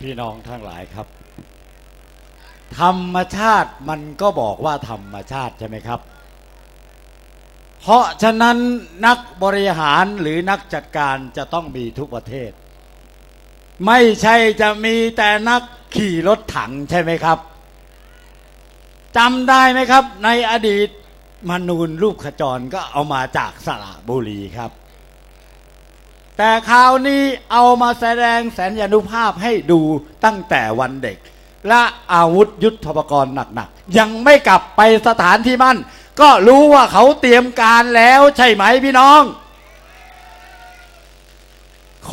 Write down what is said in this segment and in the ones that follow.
พี่น้องทั้งหลายครับ ธรรมชาติมันก็บอกว่าธรรมชาติใช่ไหมครับ เพราะฉะนั้นนักบริหารหรือนักจัดการจะต้องมีทุกประเทศ ไม่ใช่จะมีแต่นักขี่รถถังใช่ไหมครับจำได้ไหมครับ ในอดีตมนูนรูปขจรก็เอามาจากสระบุรีครับ แต่คราวนี้เอามาแสดงแสนยานุภาพให้ดูตั้งแต่วันเด็ก และอาวุธยุทโธปกรณ์หนักๆ ยังไม่กลับไปสถานที่มั่น ก็รู้ว่าเขาเตรียมการแล้วใช่ไหมพี่น้อง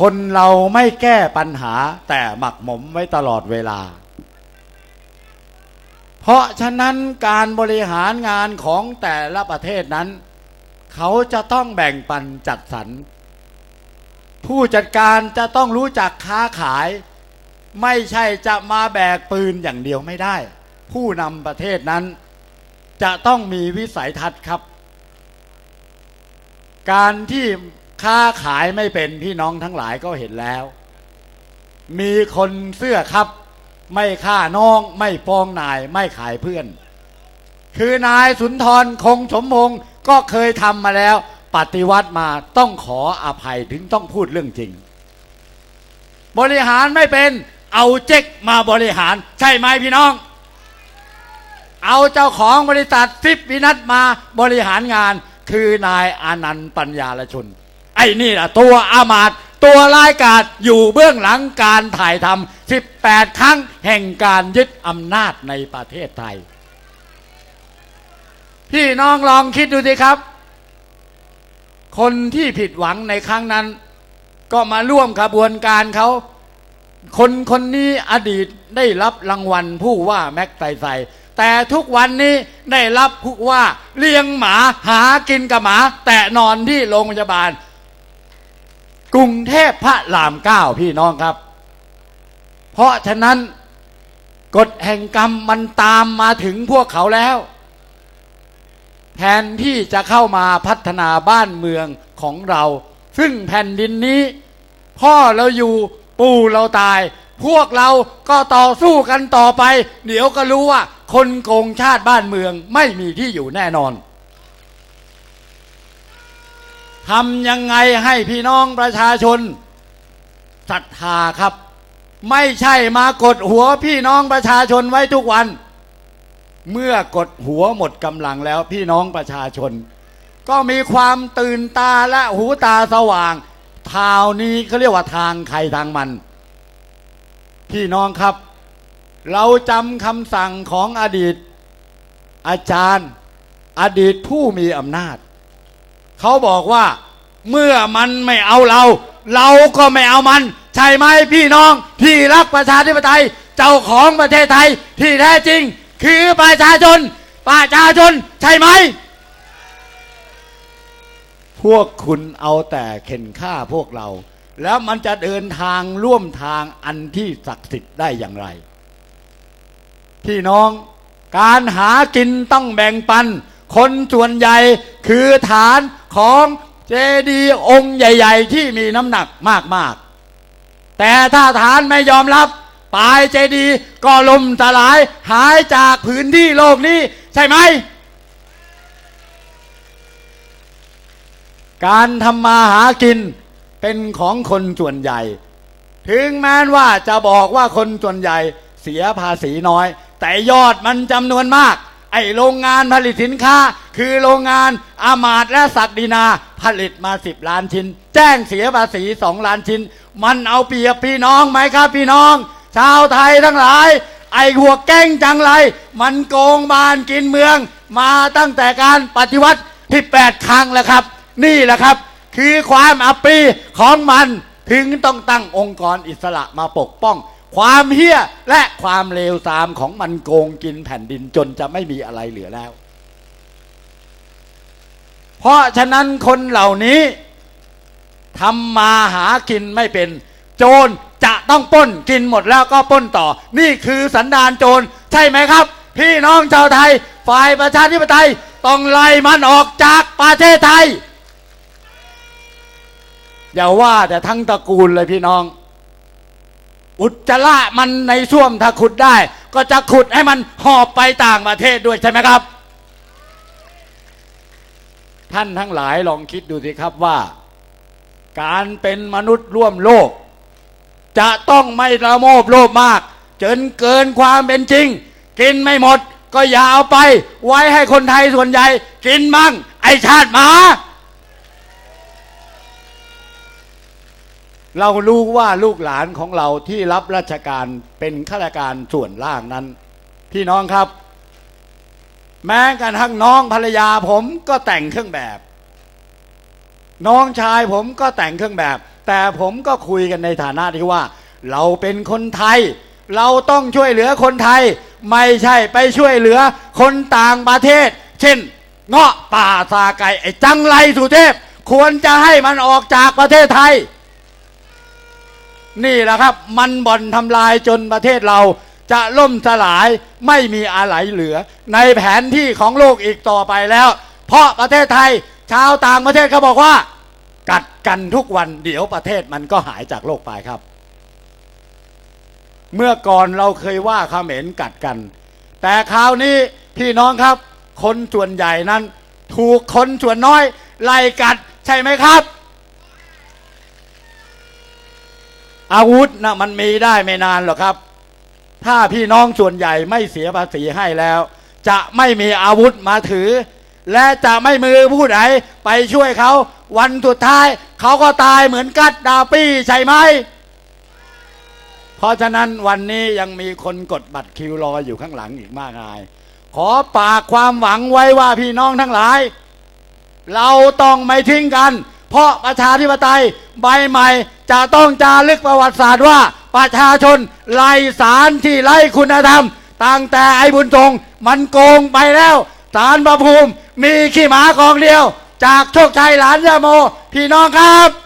คนเราไม่แก้ปัญหาแต่หมักหมมไว้ตลอดเวลา เพราะฉะนั้นการบริหารงานของแต่ละประเทศนั้น เขาจะต้องแบ่งปันจัดสรร ผู้จัดการจะต้องรู้จักค้าขาย ไม่ใช่จะมาแบกปืนอย่างเดียวไม่ได้ ผู้นำประเทศนั้น จะต้องมีวิสัยทัศน์ครับ การที่ค้าขายไม่เป็นพี่น้องทั้งหลายก็เห็นแล้ว มีคนเสื้อครับ ไม่ฆ่าน้องไม่ฟ้องนายไม่ขายเพื่อน คือนายสุนทรคงสมพงศ์ก็เคยทำมาแล้ว ปฏิวัติมาต้องขออภัยถึงต้องพูดเรื่องจริง บริหารไม่เป็นเอาเจ๊กมาบริหาร ใช่ไหมพี่น้อง เอาเจ้าของบริษัทฟิปวินัทมาบริหารงาน คือนายอานันต์ปัญญาลชุน ไอ้นี่แหละตัวอามาตตัวรายการอยู่เบื้องหลังการถ่ายทำ18 ครั้งแห่งการยึดอำนาจในประเทศไทย พี่น้องลองคิดดูสิครับ คนที่ผิดหวังในครั้งนั้น ก็มาร่วมขบวนการเขา คนคนนี้อดีตได้รับรางวัลผู้ว่าแม็กไซไซแต่ทุกวันนี้ได้รับผู้ว่าเลี้ยงหมาหากินกับหมา แต่นอนที่โรงพยาบาล กรุงเทพพระรามเก้าพี่น้องครับ เพราะฉะนั้นกฎแห่งกรรมมันตามมาถึงพวกเขาแล้ว แทนที่จะเข้ามาพัฒนาบ้านเมืองของเรา ซึ่งแผ่นดินนี้ พ่อเราอยู่ปู่เราตาย พวกเราก็ต่อสู้กันต่อไป เดี๋ยวก็รู้ว่า คนโกงชาติบ้านเมืองไม่มีที่อยู่แน่นอนทำยังไงให้พี่น้องประชาชนศรัทธาครับ ไม่ใช่มากดหัวพี่น้องประชาชนไว้ทุกวัน เมื่อกดหัวหมดกำลังแล้วพี่น้องประชาชน ก็มีความตื่นตาและหูตาสว่างทาวนี้เขาเรียกว่าทางใครทางมัน พี่น้องครับ เราจำคำสั่งของอดีต อาจารย์ อดีตผู้มีอำนาจ เขาบอกว่า เมื่อมันไม่เอาเรา เราก็ไม่เอามัน ใช่ไหมพี่น้องที่รักประชาธิปไตย เจ้าของประเทศไทยที่แท้จริง คือประชาชน ประชาชนใช่ไหม พวกคุณเอาแต่เข็นฆ่าพวกเรา แล้วมันจะเดินทางร่วมทางอันที่ศักดิ์สิทธิ์ได้อย่างไร พี่น้องการหากินต้องแบ่งปัน คนส่วนใหญ่คือฐานของเจดีย์องค์ใหญ่ ๆ ที่มีน้ำหนักมาก ๆ แต่ถ้าฐานไม่ยอมรับ ปลายเจดีย์ก็ล่มสลายหายจากพื้นที่โลกนี้ ใช่ไหม การทำมาหากินเป็นของคนส่วนใหญ่ ถึงแม้ว่าจะบอกว่าคนส่วนใหญ่เสียภาษีน้อย แต่ยอดมันจำนวนมาก ไอโรงงานผลิตสินค้า คือโรงงานอามาตและศักดินาผลิตมาสิบล้านชิ้น แจ้งเสียภาษีสองล้านชิ้น มันเอาเปรียบพี่น้องไหมครับพี่น้อง ชาวไทยทั้งหลาย ไอหัวแก้งจังไร มันโกงบานกินเมือง มาตั้งแต่การปฏิวัติที่แปดครั้งแล้วครับ นี่แหละครับ คือความอัปรีของมันถึงต้องตั้งองค์กรอิสระมาปกป้อง ความเฮี้ยและความเลวทรามของมันโกงกินแผ่นดินจนจะไม่มีอะไรเหลือแล้ว เพราะฉะนั้นคนเหล่านี้ทำมาหากินไม่เป็น โจร ต้องป้นกินหมดแล้วก็ป้นต่อ นี่คือสันดานโจรใช่ไหมครับ พี่น้องชาวไทย ฝ่ายประชาธิปไตยต้องไล่มันออกจากประเทศไทย อย่าว่าแต่ทั้งตระกูลเลยพี่น้อง อุจจาระมันในส้วมถ้าขุดได้ ก็จะขุดให้มันหอบไปต่างประเทศด้วยใช่ไหมครับ ท่านทั้งหลายลองคิดดูสิครับว่า การเป็นมนุษย์ร่วมโลก จะต้องไม่ละโมบโลภมาก จนเกินความเป็นจริง กินไม่หมด ก็อย่าเอาไป ไว้ให้คนไทยส่วนใหญ่ กินมั่ง ไอชาติหมา เรารู้ว่าลูกหลานของเราที่รับราชการเป็นข้าราชการส่วนล่างนั้น พี่น้องครับ แม้กระทั่งน้องภรรยาผมก็แต่งเครื่องแบบ น้องชายผมก็แต่งเครื่องแบบ แต่ผมก็คุยกันในฐานะที่ว่า เราเป็นคนไทย เราต้องช่วยเหลือคนไทย ไม่ใช่ไปช่วยเหลือคนต่างประเทศ เช่น เงาะป่าซาไก่ไอ้จังไรสุเทพ ควรจะให้มันออกจากประเทศไทย นี่แหละครับ มันบ่อนทำลายจนประเทศเราจะล่มสลายไม่มีอะไรเหลือ ในแผนที่ของโลกอีกต่อไปแล้ว เพราะประเทศไทย ชาวต่างประเทศเขาบอกว่า กัดกันทุกวันเดี๋ยวประเทศมันก็หายจากโลกไปครับ เมื่อก่อนเราเคยว่าเขมรกัดกัน แต่คราวนี้พี่น้องครับ คนส่วนใหญ่นั้น ถูกคนส่วนน้อย ไล่กัดใช่ไหมครับ อาวุธนะมันมีได้ไม่นานหรอกครับ ถ้าพี่น้องส่วนใหญ่ไม่เสียภาษีให้แล้ว จะไม่มีอาวุธมาถือ และจะไม่มือผู้ใดไปช่วยเขา วันสุดท้าย เขาก็ตายเหมือนกัดดาปี้ใช่ไหม เพราะฉะนั้นวันนี้ยังมีคนกดบัตรคิวรออยู่ข้างหลังอีกมากมาย ขอฝากความหวังไว้ว่าพี่น้องทั้งหลาย เราต้องไม่ทิ้งกัน เพราะประชาธิปไตยใบใหม่จะต้องจารึกประวัติศาสตร์ว่าประชาชนไล่สารที่ไล่คุณธรรมตั้งแต่ไอ้บุญทรงมันโกงไปแล้วสารประภูมิมีขี้หมากองเดียว จากโชคชัยหลานยาโม พี่น้องครับ